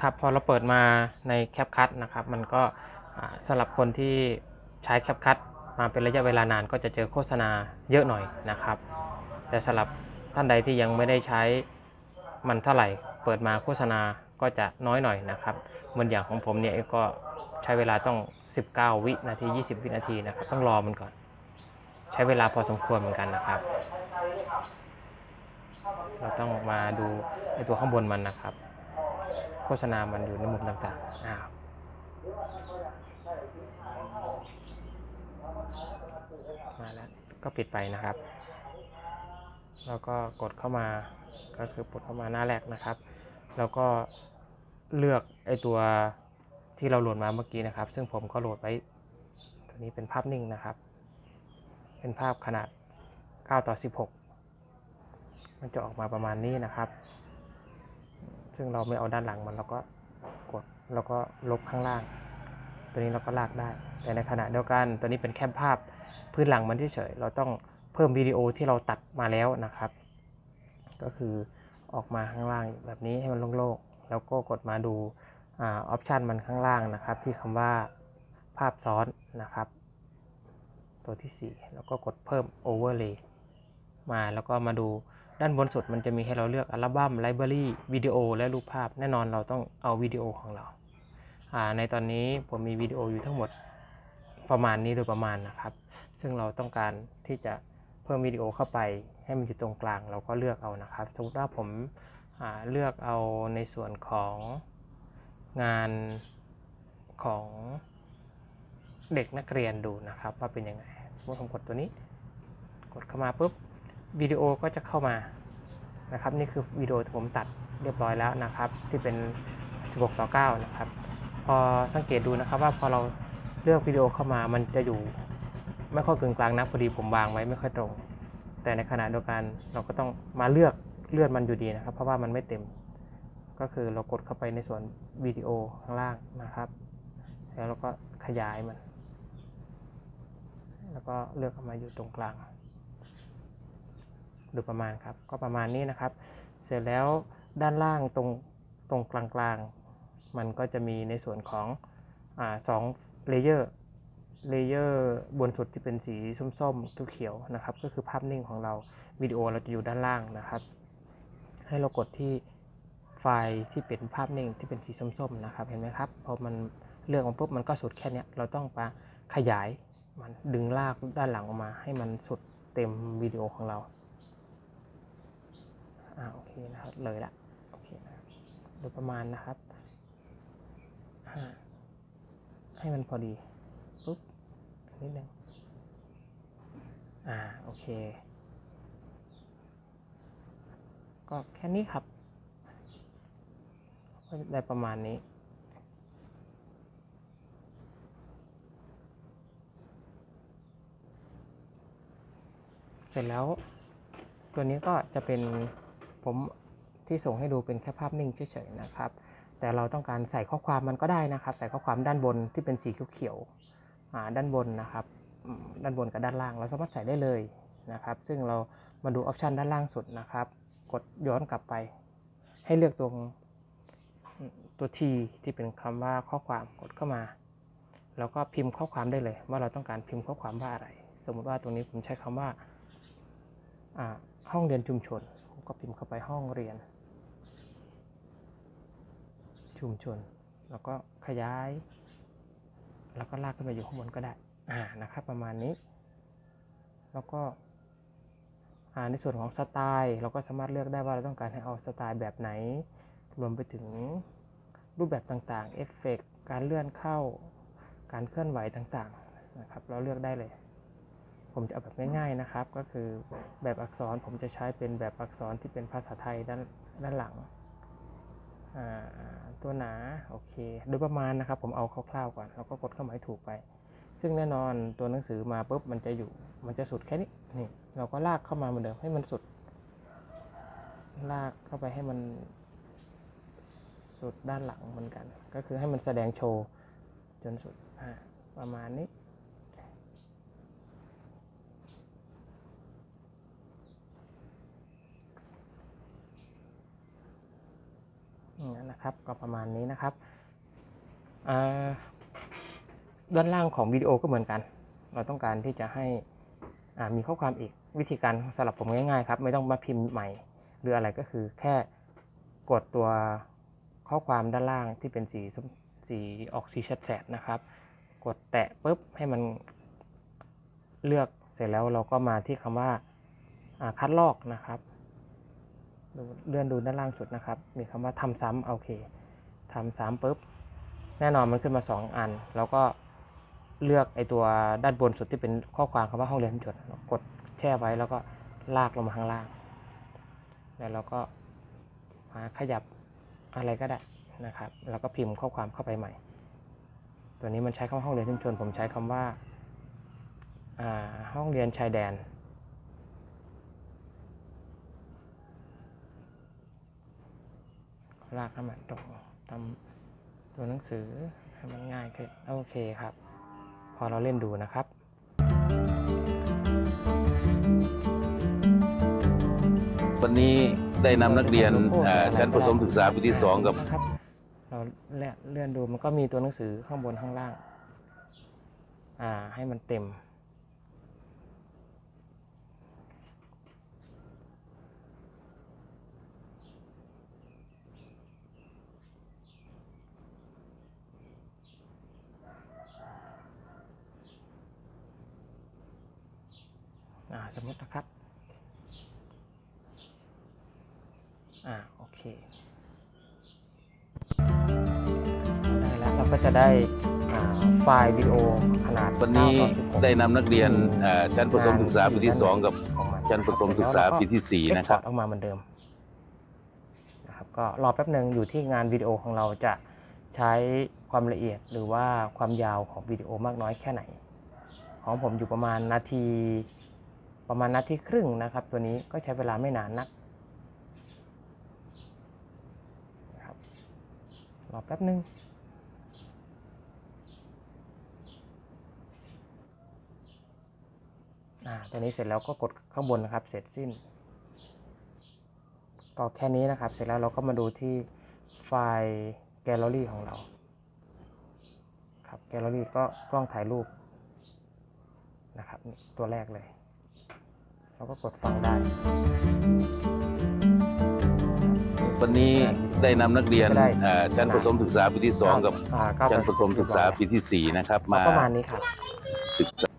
ครับพอเราเปิดมาในแคปคัตนะครับ มันก็สำหรับคนที่ใช้แคปคัตมาเป็นระยะเวลานานก็จะเจอโฆษณาเยอะหน่อยนะครับ แต่สำหรับท่านใดที่ยังไม่ได้ใช้มันเท่าไหร่ เปิดมาโฆษณาก็จะน้อยหน่อยนะครับเหมือนอย่างของผมเนี่ยก็ใช้เวลาต้อง 19 วินาที 20 วินาทีนะครับ ต้องรอมันก่อน ใช้เวลาพอสมควรเหมือนกันนะครับ เราต้องมาดูไอตัวข้างบนมันนะครับ ฆษณามันอยู่ในมุมต่างๆอ้าวมาแล้วก็ปิดไปนะครับ แล้วก็กดเข้ามาก็คือกดเข้ามาหน้าแรกนะครับ แล้วก็เลือกไอตัวที่เราโหลดมาเมื่อกี้นะครับ ซึ่งผมก็โหลดไว้ตัวนี้เป็นภาพนิ่งนะครับ เป็นภาพขนาด 9 ต่อ 16 มันจะออกมาประมาณนี้นะครับ ซึ่งเราไม่เอาด้านหลังมันเราก็กดแล้วก็ลบข้างล่าง ตัวนี้เราก็ลากได้ แต่ในขณะเดียวกันตัวนี้เป็นแค่ภาพพื้นหลังมันเฉยๆเราต้องเพิ่มวิดีโอที่เราตัดมาแล้วนะครับ ก็คือออกมาข้างล่างแบบนี้ให้มันโล่งๆแล้วก็กดมาดูออปชันมันข้างล่างนะครับ ที่คำว่าภาพซ้อนนะครับ ตัวที่ 4 แล้วก็กดเพิ่ม Overlay มาแล้วก็มาดู ด้านบนสุดมันจะมีให้เราเลือกอัลบั้มไลบรารีวิดีโอและรูปภาพ แน่นอนเราต้องเอาวิดีโอของเรา ในตอนนี้ผมมีวิดีโออยู่ทั้งหมดประมาณนี้โดยประมาณนะครับ ซึ่งเราต้องการที่จะเพิ่มวิดีโอเข้าไป ให้มันอยู่ตรงกลางเราก็เลือกเอานะครับ สมมติว่าผมเลือกเอาในส่วนของงานของเด็กนักเรียนดูนะครับ ว่าเป็นยังไงสมมติผมกดตัวนี้ กดเข้ามาปุ๊บ วิดีโอก็จะเข้ามานะครับนี่คือวิดีโอที่ผมตัดเรียบร้อยแล้วนะครับ ที่เป็น 16 ต่อ 9 นะครับ พอสังเกตดูนะครับว่าพอเราเลือกวิดีโอเข้ามามันจะอยู่ ไม่ค่อยกึ่งกลางนะพอดีผมวางไว้ไม่ค่อยตรง แต่ในขณะเดียวกันเราก็ต้องมาเลือกเลื่อนมันอยู่ดีนะครับ เพราะว่ามันไม่เต็ม ก็คือเรากดเข้าไปในส่วนวิดีโอข้างล่างนะครับ แล้วเราก็ขยายมัน แล้วก็เลือกออกมาอยู่ตรงกลาง โดยประมาณครับ ก็ประมาณนี้นะครับ เสร็จแล้วด้านล่างตรงตรงกลางๆ มันก็จะมีในส่วนของอสองเลเยอร์เลเยอร์บนสุดที่เป็นสีส้มๆเขียวๆนะครับ ก็คือภาพนิ่งของเราวิดีโอเราจะอยู่ด้านล่างนะครับ ให้เรากดที่ไฟล์ที่เป็นภาพนิ่งที่เป็นสีส้มๆนะครับเห็นไหมครับพอมันเลือกมาปุ๊บมันก็สุดแค่นี้เราต้องมาขยายมันดึงลากด้านหลังออกมา ให้มันสุดเต็มวิดีโอของเรา อ่าโอเคนะครับ เลยละโอเคนะครับโดยประมาณนะครับให้มันพอดีปุ๊บนิดนึงอ่าโอเค ก็แค่นี้ครับก็ได้ประมาณนี้เสร็จแล้วตัวนี้ก็จะเป็น ผมที่ส่งให้ดูเป็นแค่ภาพนิ่งเฉยๆนะครับ แต่เราต้องการใส่ข้อความมันก็ได้นะครับ ใส่ข้อความด้านบนที่เป็นสีเขียวๆด้านบนนะครับ ด้านบนกับด้านล่างเราสามารถใส่ได้เลยนะครับ ซึ่งเรามาดูออปชันด้านล่างสุดนะครับ กดย้อนกลับไป ให้เลือกตรงตัว T ที่เป็นคำว่าข้อความกดเข้ามา แล้วก็พิมพ์ข้อความได้เลย ว่าเราต้องการพิมพ์ข้อความว่าอะไร สมมุติว่าตรงนี้ผมใช้คำว่าห้องเรียนชุมชน ก็พิมพ์เข้าไปห้องเรียน ชุมชน แล้วก็ขยาย แล้วก็ลากขึ้นมาอยู่ข้างบนก็ได้อ่านะครับประมาณนี้ แล้วก็ในส่วนของสไตล์เราก็สามารถเลือกได้ว่าเราต้องการให้เอาสไตล์แบบไหน รวมไปถึงรูปแบบต่างๆ เอฟเฟกการเลื่อนเข้า การเคลื่อนไหวต่างๆนะครับ เราเลือกได้เลย ผมจะเอาแบบง่ายๆนะครับ ก็คือแบบอักษรผมจะใช้เป็นแบบอักษรที่เป็นภาษาไทยด้านด้านหลัง ตัวหนาโอเค โดยประมาณนะครับ ผมเอาคร่าวๆก่อน แล้วก็กดเข้ามาให้ถูกไป ซึ่งแน่นอนตัวหนังสือมาปุ๊บมันจะอยู่ มันจะสุดแค่นี้นี่เราก็ลากเข้ามาเหมือนเดิมให้มันสุด ลากเข้าไปให้มันสุดด้านหลังเหมือนกัน ก็คือให้มันแสดงโชว์จนสุดประมาณนี้ นะครับ ก็ประมาณนี้นะครับด้านล่างของวิดีโอก็เหมือนกัน เราต้องการที่จะให้มีข้อความอีกวิธีการสำหรับผมง่ายๆครับ ไม่ต้องมาพิมพ์ใหม่ หรืออะไรก็คือแค่กดตัวข้อความด้านล่างที่เป็นสีสีออกสีแฉดนะครับ กดแตะปุ๊บให้มันเลือกเสร็จแล้วเราก็มาที่คำว่าคัดลอกนะครับ ดูเลื่อนดูด้านล่างสุดนะครับ มีคำว่าทำซ้ำโอเคทำซ้ำปุ๊บ แน่นอนมันขึ้นมา 2 อัน แล้วก็เลือกไอตัวด้านบนสุดที่เป็นข้อความคำว่าห้องเรียนจดกดแช่ไว้แล้วก็ลากลงมาข้างล่าง แล้วเราก็มาขยับอะไรก็ได้นะครับ แล้วก็พิมพ์ข้อความเข้าไปใหม่ ตัวนี้มันใช้คำว่าห้องเรียนชุมชน ผมใช้คำว่าอ่าห้องเรียนชายแดน ลากให้มันตรงทำตัวหนังสือให้มันง่ายขึ้นโอเคครับ พอเราเล่นดูนะครับวันนี้ได้นำนักเรียนเอ่อชั้นประถมศึกษาปีที่สองกับนะครับเราเลื่อนเลื่อนดูมันก็มีตัวหนังสือข้างบนข้างล่าง อ่า ให้มันเต็ม สมมตินะครับ อ่าโอเค ได้แล้วเราก็จะได้อ่าไฟล์วิดีโอขนาดวันนี้9ต่อ16 ได้นำนักเรียนเอ่อชั้นประถมศึกษาปีที่สองกับของมันชั้นประถมศึกษาปีที่สี่เอ็กนะพคอรัร์บตออกมาเหมือนเดิมนะครับก็รอแป๊บหนึ่งอยู่ที่งานวิดีโอของเราจะใช้ความละเอียดหรือว่าความยาวของวิดีโอมากน้อยแค่ไหน ของผมอยู่ประมาณนาที ประมาณนาทีครึ่งนะครับ ตัวนี้ก็ใช้เวลาไม่นานนักนะครับรอแป๊บนึงตัวนี้เสร็จแล้วก็กดข้างบนนะครับ เสร็จสิ้นก็แค่นี้นะครับ เสร็จแล้วเราก็มาดูที่ไฟล์แกลเลอรี่ของเรา ครับแกลเลอรี่ก็กล้องถ่ายรูปนะครับ ตัวแรกเลย เราก็กดฟังได้วันนี้ได้นำนักเรียนก็ได้ เอ่อชั้นประถมศึกษาปีที่สองกับอ่า9ชั้นประถมศึกษาปีที่สี่นะครับก็มาประมาณนี้ครับ ศึกษา